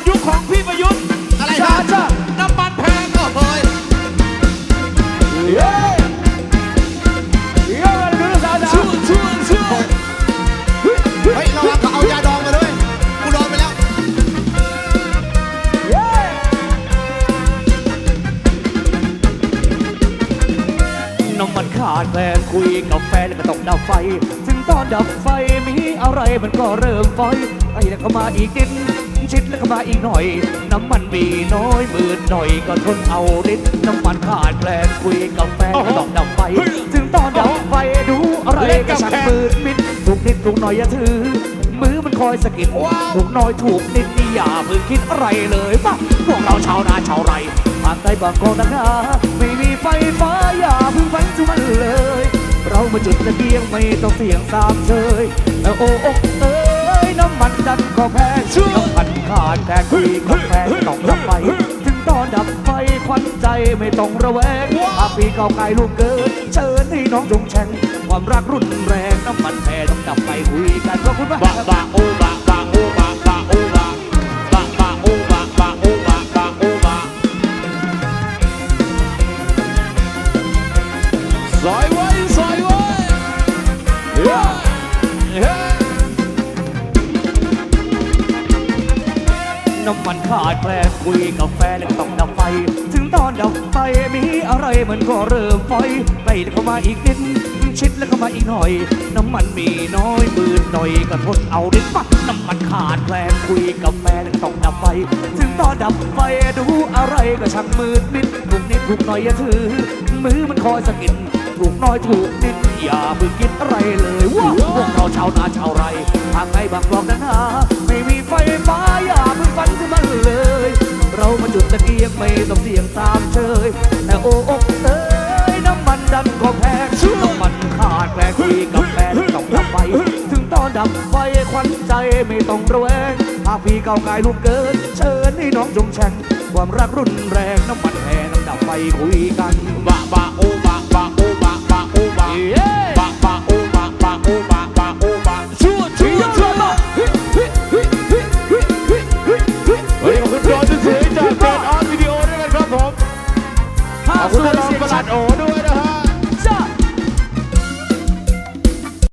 ดยุคของพี่ประยุทธ์อะไรจ้าครับจ้าน้ำมันแพงโอ้โหยเย้เย้ดูนะจ้าจ้าช่วยช่วยช่วยเฮ้ยระวังเขาเอายาดองมาด้วยกูโดนไปแล้วเย้น้ำมันขาดแฟนคุยกับแฟนแล้วก็ต้องดับไฟ ถึงตอนดับไฟมีอะไรมันก็เริ่มไฟไอ้แล้วก็มาอีกนิด ชิดแล้วก็มาอีกหน่อย น้ำมันมีน้อยมืดหน่อยก็ทนเอาดิดน้ำมันขาดแคลนคุยกับแฟนก็ต้องดับไฟถึงตอนดับไฟดูอะไรก็ช่างมืดมิดถูกนิดถูกหน่อยอย่าถือมือมันคอยสะกิดถูกน้อยถูกนิดนี่อย่าเพิ่งคิดอะไรเลยป่ะพวกเราชาวนาชาวไร่ภาคใต้บางกอกนะคะไม่มีไฟฟ้าอย่าเพิ่งฝันถึงมันเลย เรามาจุดตะเกียงไม่ต้องเสี่ยงสามเชยแต่โอ้โอ้เอ้ย น้ำมันดันก็แพงน้ำมันขาดแพงคุยก็แพงต้องดับไฟถึงตอนดับไฟควันใจไม่ต้องระแวงหากปีเก่าไกลลูกเกินเชิญให้น้องจงแช่งความรักรุนแรงน้ำมันแพงต้องดับไฟคุยกันขอบคุณมากบะบะโอบะบะโอบะบะโอบะบะบะโอบะบะโอบะบะโอบะสอยไว้ส น้ำมันขาดแคลนคุยกับแฟนแล้วต้องดับไฟ ถึงตอนดับไฟมีอะไรมันก็เริ่มไฟใกล้เข้ามาอีกนิดชิดแล้วก็มาอีกหน่อย น้ำมันมีน้อยมืดหน่อยก็ทนเอาดิปะน้ำมันขาดแคลนคุยกับแฟนแล้วต้องดับไฟ ถึงตอนดับไฟดูอะไรก็ช่างมืดมิดถูกนิดถูกหน่อยอย่าถือ มือมันคอยสะกิดถูกน้อยถูกนิดอย่าเพิ่งคิดอะไรเลยว่าพวกเราชาวนาชาวไรทางไงบางกลองนั้นหา จุดตะเกียงไม่ต้องเสี่ยงตามเชยแต่โอ้อกเอ้ยน้ำมันดันก็แพงน้ำมันขาดแคลนคุยกับแฟนต้องดับไฟถึงตอนดับไฟควันใจไม่ต้องระแวงหากพี่เก่าไกลลูกเกิน เชิญให้น้องจงแช่งความรักรุนแรงน้ำมันแพงน้ำดับไฟคุยกันบะบะ not on